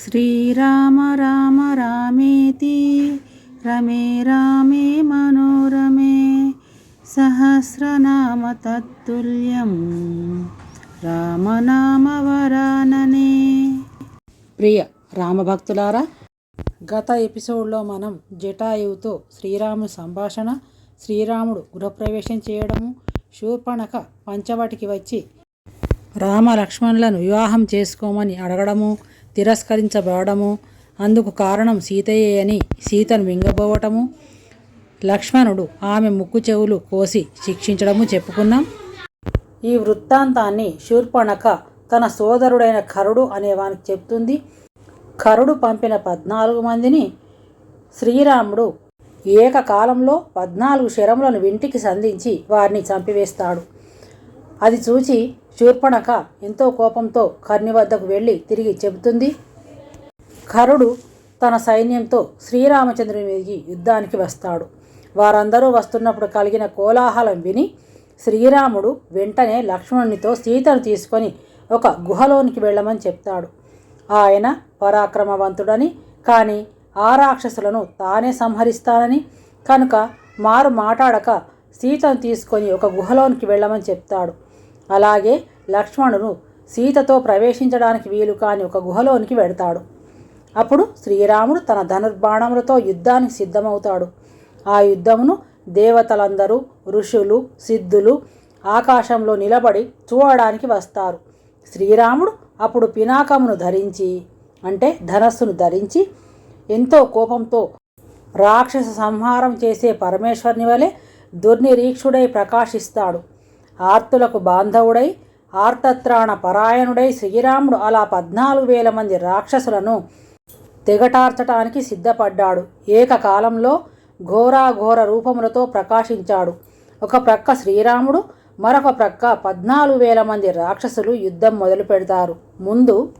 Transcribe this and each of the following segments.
శ్రీరామ రామ రామేతి రమే రామే మనోరమే సహస్రనామ తత్తుల్యం రామనామవరాననే ప్రియ రామభక్తులారా గత ఎపిసోడ్లో మనం జటాయువుతో శ్రీరాముని సంభాషణ శ్రీరాముడు గృహప్రవేశం చేయడము శూర్పణక పంచవటికి వచ్చి రామ లక్ష్మణులను వివాహం చేసుకోమని అడగడము తిరస్కరించబడము. అందుకు కారణం సీతయే అని సీతను మింగబోవటము. లక్ష్మణుడు ఆమె ముక్కు చెవులు కోసి శిక్షించడము చెప్పుకున్నాం. ఈ వృత్తాంతాన్ని శూర్పణక తన సోదరుడైన కరుడు అనేవానికి చెప్తుంది. కరుడు పంపిన పద్నాలుగు మందిని శ్రీరాముడు ఏకకాలంలో పద్నాలుగు శరములను వింటికి సంధించి వారిని చంపివేస్తాడు. అది చూచి శూర్పణక ఎంతో కోపంతో కర్ణి వద్దకు వెళ్ళి తిరిగి చెబుతుంది. కరుడు తన సైన్యంతో శ్రీరామచంద్రుని మీదకి యుద్ధానికి వస్తాడు. వారందరూ వస్తున్నప్పుడు కలిగిన కోలాహలం విని శ్రీరాముడు వెంటనే లక్ష్మణునితో సీతను తీసుకొని ఒక గుహలోనికి వెళ్ళమని చెప్తాడు. ఆయన పరాక్రమవంతుడని కానీ ఆ రాక్షసులను తానే సంహరిస్తానని కనుక మారు మాట్లాడక సీతను తీసుకొని ఒక గుహలోనికి వెళ్ళమని చెప్తాడు. అలాగే లక్ష్మణుడు సీతతో ప్రవేశించడానికి వీలు కాని ఒక గుహలోనికి వెడతాడు. అప్పుడు శ్రీరాముడు తన ధనుర్బాణములతో యుద్ధానికి సిద్ధమవుతాడు. ఆ యుద్ధమును దేవతలందరూ ఋషులు సిద్ధులు ఆకాశంలో నిలబడి చూడడానికి వస్తారు. శ్రీరాముడు అప్పుడు పినాకమును ధరించి అంటే ధనస్సును ధరించి ఎంతో కోపంతో రాక్షస సంహారం చేసే పరమేశ్వరుని వలె దుర్నిరీక్షుడై ప్రకాశిస్తాడు. ఆర్తులకు బాంధవుడై ఆర్తత్రాణ పరాయణుడై శ్రీరాముడు అలా పద్నాలుగు వేల మంది రాక్షసులను తెగటార్చటానికి సిద్ధపడ్డాడు. ఏకకాలంలో ఘోరాఘోర రూపములతో ప్రకాశించాడు. ఒక ప్రక్క శ్రీరాముడు మరొక ప్రక్క పద్నాలుగు వేల మంది రాక్షసులు యుద్ధం మొదలు పెడతారు. ముందు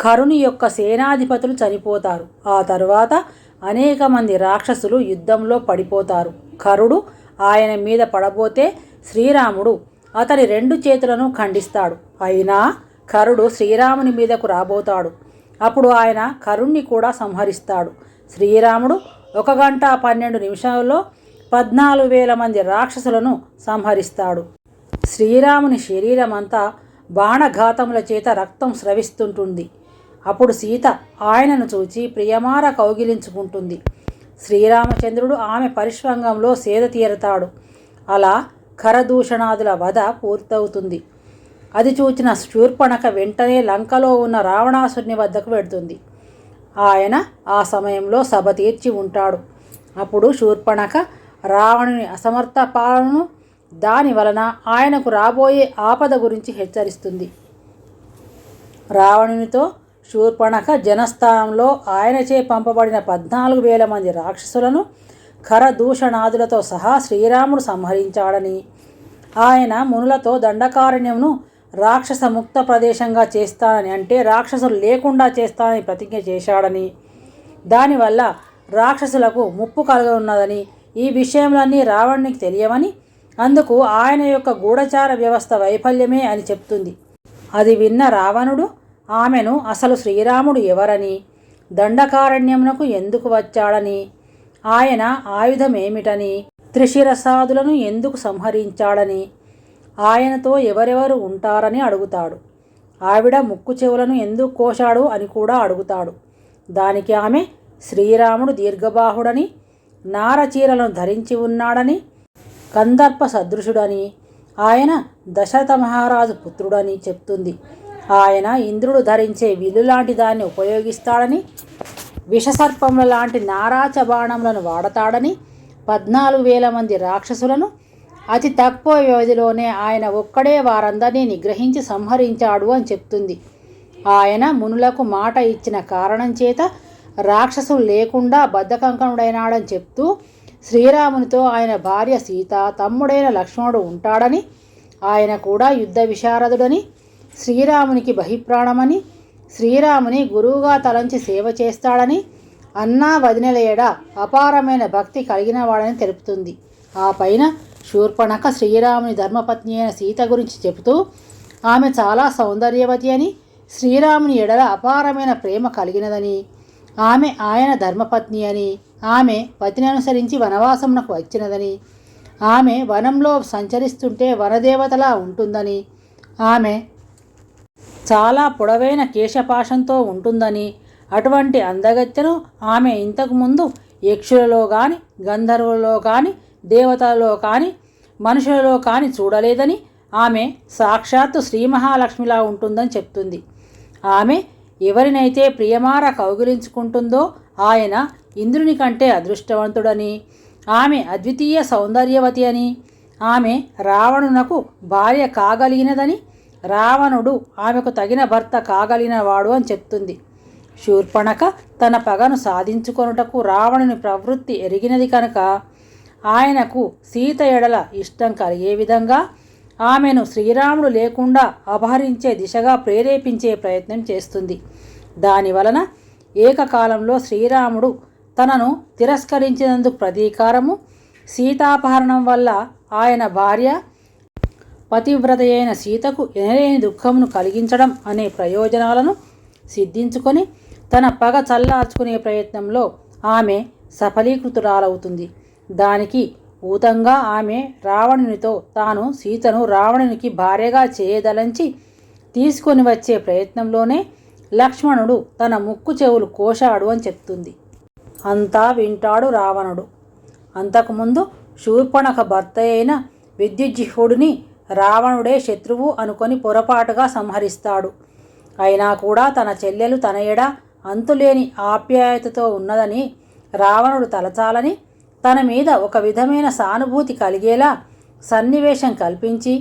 కరుణి యొక్క సేనాధిపతులు చనిపోతారు. ఆ తరువాత అనేక మంది రాక్షసులు యుద్ధంలో పడిపోతారు. కరుడు ఆయన మీద పడబోతే శ్రీరాముడు అతని రెండు చేతులను ఖండిస్తాడు. అయినా కరుడు శ్రీరాముని మీదకు రాబోతాడు. అప్పుడు ఆయన కరుణ్ణి కూడా సంహరిస్తాడు. శ్రీరాముడు ఒక గంట పన్నెండు నిమిషాల్లో పద్నాలుగు వేల మంది రాక్షసులను సంహరిస్తాడు. శ్రీరాముని శరీరం అంతా బాణఘాతముల చేత రక్తం స్రవిస్తుంటుంది. అప్పుడు సీత ఆయనను చూచి ప్రియమార కౌగిలించుకుంటుంది. శ్రీరామచంద్రుడు ఆమె పరిష్వంగంలో సేద తీరతాడు. అలా ఖరదూషణాదుల వధ పూర్తవుతుంది. అది చూచిన శూర్పణక వెంటనే లంకలో ఉన్న రావణాసుని వద్దకు వెడుతుంది. ఆయన ఆ సమయంలో సభ తీర్చి ఉంటాడు. అప్పుడు శూర్పణక రావణుని అసమర్థ పాలనను దాని వలన ఆయనకు రాబోయే ఆపద గురించి హెచ్చరిస్తుంది. రావణునితో శూర్పణక జనస్థానంలో ఆయనచే పంపబడిన పద్నాలుగు వేల మంది రాక్షసులను ఖరదూషణాదులతో సహా శ్రీరాముడు సంహరించాడని. ఆయన మునులతో దండకారణ్యమును రాక్షస ముక్త ప్రదేశంగా చేస్తానని అంటే రాక్షసులు లేకుండా చేస్తానని ప్రతిజ్ఞ చేశాడని. దానివల్ల రాక్షసులకు ముప్పు కలగనున్నదని ఈ విషయంలన్నీ రావణునికి తెలియవని అందుకు ఆయన యొక్క గూఢచార వ్యవస్థ వైఫల్యమే అని చెప్తుంది. అది విన్న రావణుడు ఆమెను అసలు శ్రీరాముడు ఎవరని దండకారణ్యమునకు ఎందుకు వచ్చాడని ఆయన ఆయుధం ఏమిటని త్రిశిరసాదులను ఎందుకు సంహరించాడని? ఆయనతో ఎవరెవరు ఉంటారని అడుగుతాడు. ఆవిడ ముక్కు చెవులను ఎందుకు కోశాడు అని కూడా అడుగుతాడు. దానికి ఆమె శ్రీరాముడు దీర్ఘబాహుడని నారచీరలను ధరించి ఉన్నాడని కందర్ప సదృశుడని ఆయన దశరథ మహారాజు పుత్రుడని చెప్తుంది. ఆయన ఇంద్రుడు ధరించే విల్లు లాంటి దాన్ని ఉపయోగిస్తాడని విషసర్పముల లాంటి నారాచ బాణములను వాడతాడని పద్నాలుగు వేల మంది రాక్షసులను అతి తక్కువ వ్యవధిలోనే ఆయన ఒక్కడే వారందరినీ నిగ్రహించి సంహరించాడు అని చెప్తుంది. ఆయన మునులకు మాట ఇచ్చిన కారణం చేత రాక్షసులు లేకుండా బద్ధకంకనుడైనాడని చెప్తూ శ్రీరామునితో ఆయన భార్య సీత తమ్ముడైన లక్ష్మణుడు ఉంటాడని ఆయన కూడా యుద్ధ విశారదుడని శ్రీరామునికి బహిప్రాణమని శ్రీరాముని గురువుగా తలంచి సేవ చేస్తాడని అన్నా వదినలేడ అపారమైన భక్తి కలిగిన వాడని తెలుపుతుంది. ఆ పైన శూర్పణక శ్రీరాముని ధర్మపత్ని అయిన సీత గురించి చెబుతూ ఆమె చాలా సౌందర్యవతి అని శ్రీరాముని ఎడల అపారమైన ప్రేమ కలిగినదని ఆమె ఆయన ధర్మపత్ని అని ఆమె పతిని అనుసరించి వనవాసమునకు వచ్చినదని ఆమె వనంలో సంచరిస్తుంటే వనదేవతలా ఉంటుందని ఆమె చాలా పొడవైన కేశపాశంతో ఉంటుందని అటువంటి అందగత్తెను ఆమె ఇంతకుముందు యక్షులలో కానీ గంధర్వులలో కానీ దేవతలలో కానీ మనుషులలో కానీ చూడలేదని ఆమె సాక్షాత్తు శ్రీ మహాలక్ష్మిలా ఉంటుందని చెప్తుంది. ఆమె ఎవరినైతే ప్రియమార కౌగిలించుకుంటుందో ఆయన ఇంద్రుని కంటే అదృష్టవంతుడని ఆమె అద్వితీయ సౌందర్యవతి అని ఆమె రావణునకు భార్య కాగలిగినదని రావణుడు ఆమెకు తగిన భర్త కాగలిగినవాడు అని చెప్తుంది. శూర్పణక తన పగను సాధించుకొనుటకు రావణుని ప్రవృత్తి ఎరిగినది కనుక ఆయనకు సీత ఎడల ఇష్టం కలిగే విధంగా ఆమెను శ్రీరాముడు లేకుండా అపహరించే దిశగా ప్రేరేపించే ప్రయత్నం చేస్తుంది. దానివలన ఏకకాలంలో శ్రీరాముడు తనను తిరస్కరించినందుకు ప్రతీకారము సీతాపహరణం వల్ల ఆయన భార్య పతివ్రత అయిన సీతకు ఎనలేని దుఃఖమును కలిగించడం అనే ప్రయోజనాలను సిద్ధించుకొని తన పగ చల్లార్చుకునే ప్రయత్నంలో ఆమె సఫలీకృతురాలవుతుంది. దానికి ఊతంగా ఆమె రావణునితో తాను సీతను రావణునికి భార్యగా చేయదలంచి తీసుకొని వచ్చే ప్రయత్నంలోనే లక్ష్మణుడు తన ముక్కు చెవులు కోశాడు అని చెప్తుంది. అంతా వింటాడు రావణుడు. అంతకుముందు శూర్పణక భర్త అయిన విద్యుజ్జిహుడిని రావణుడే శత్రువు అనుకొని పొరపాటుగా సంహరిస్తాడు. అయినా కూడా తన చెల్లెలు తన ఎడ అంతులేని ఆప్యాయతతో ఉన్నదని రావణుడు తలచాలని తన మీద ఒక విధమైన సానుభూతి కలిగేలా సన్నివేశం కల్పించి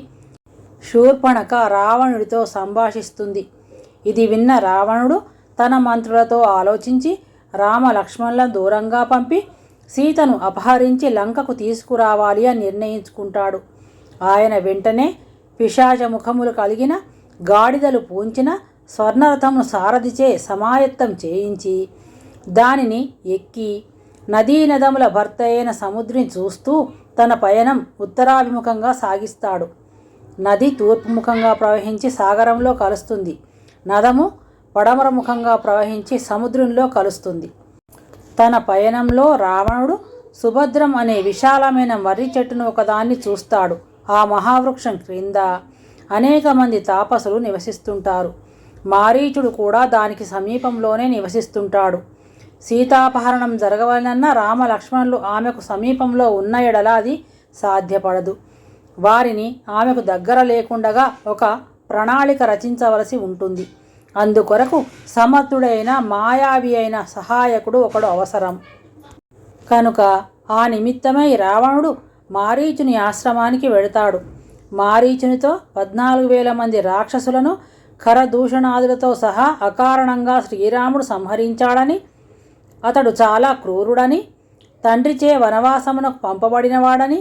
శూర్పణక రావణుడితో సంభాషిస్తుంది. ఇది విన్న రావణుడు తన మంత్రులతో ఆలోచించి రామ లక్ష్మణులను దూరంగా పంపి సీతను అపహరించి లంకకు తీసుకురావాలి అని నిర్ణయించుకుంటాడు. ఆయన వెంటనే పిశాచ ముఖములు కలిగిన గాడిదలు పూంచిన స్వర్ణరథమును సారథిచే సమాయత్తం చేయించి దానిని ఎక్కి నదీ నదముల భర్త అయిన సముద్రిని చూస్తూ తన పయనం ఉత్తరాభిముఖంగా సాగిస్తాడు. నది తూర్పుముఖంగా ప్రవహించి సాగరంలో కలుస్తుంది. నదము పడమరముఖంగా ప్రవహించి సముద్రంలో కలుస్తుంది. తన పయనంలో రావణుడు సుభద్రం అనే విశాలమైన మర్రి చెట్టును ఒకదాన్ని చూస్తాడు. ఆ మహావృక్షం క్రింద అనేక మంది తాపసులు నివసిస్తుంటారు. మారీచుడు కూడా దానికి సమీపంలోనే నివసిస్తుంటాడు. సీతాపహరణం జరగవలనన్న రామ లక్ష్మణులు ఆమెకు సమీపంలో ఉన్న ఎడల అది సాధ్యపడదు. వారిని ఆమెకు దగ్గర లేకుండగా ఒక ప్రణాళిక రచించవలసి ఉంటుంది. అందుకొరకు సమర్థుడైన మాయావి అయిన సహాయకుడు ఒకడు అవసరం. కనుక ఆ నిమిత్తమై రావణుడు మారీచుని ఆశ్రమానికి వెళతాడు. మారీచునితో పద్నాలుగు వేల మంది రాక్షసులను ఖరదూషణాదులతో సహా అకారణంగా శ్రీరాముడు సంహరించాడని అతడు చాలా క్రూరుడని తండ్రిచే వనవాసమునకు పంపబడినవాడని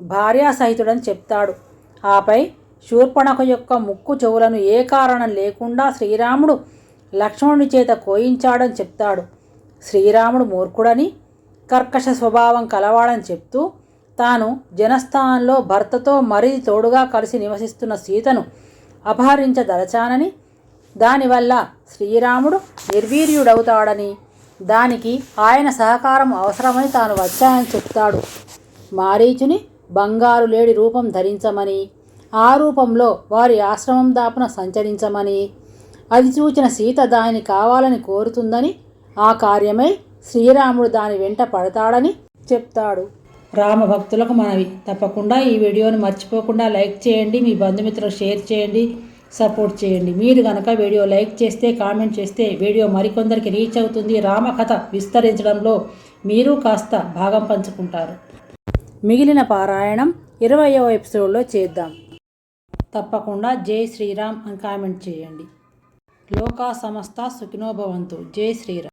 భార్యాసహితుడని చెప్తాడు. ఆపై శూర్పణకు యొక్క ముక్కు చెవులను ఏ కారణం లేకుండా శ్రీరాముడు లక్ష్మణుని చేత కోయించాడని చెప్తాడు. శ్రీరాముడు మూర్ఖుడని కర్కశ స్వభావం కలవాడని చెప్తూ తాను జనస్థానంలో భర్తతో మరీ తోడుగా కలిసి నివసిస్తున్న సీతను అపహరించదలచానని దానివల్ల శ్రీరాముడు నిర్వీర్యుడవుతాడని దానికి ఆయన సహకారం అవసరమని తాను వచ్చానని చెప్తాడు. మారీచుని బంగారు లేడి రూపం ధరించమని ఆ రూపంలో వారి ఆశ్రమం దాపున సంచరించమని అది చూచిన సీత దాని కావాలని కోరుతుందని ఆ కార్యమై శ్రీరాముడు దాని వెంట పడతాడని చెప్తాడు. రామ భక్తులకు మనవి. తప్పకుండా ఈ వీడియోని మర్చిపోకుండా లైక్ చేయండి మీ బంధుమిత్రులకు షేర్ చేయండి సపోర్ట్ చేయండి. మీరు కనుక వీడియో లైక్ చేస్తే కామెంట్ చేస్తే వీడియో మరికొందరికి రీచ్ అవుతుంది. రామకథ విస్తరించడంలో మీరు కాస్త భాగం పంచుకుంటారు. మిగిలిన పారాయణం ఇరవయో ఎపిసోడ్లో చేద్దాం. తప్పకుండా జై శ్రీరామ్ అని కామెంట్ చేయండి. లోకా సమస్త సుఖినోభవంతు జై శ్రీరామ్.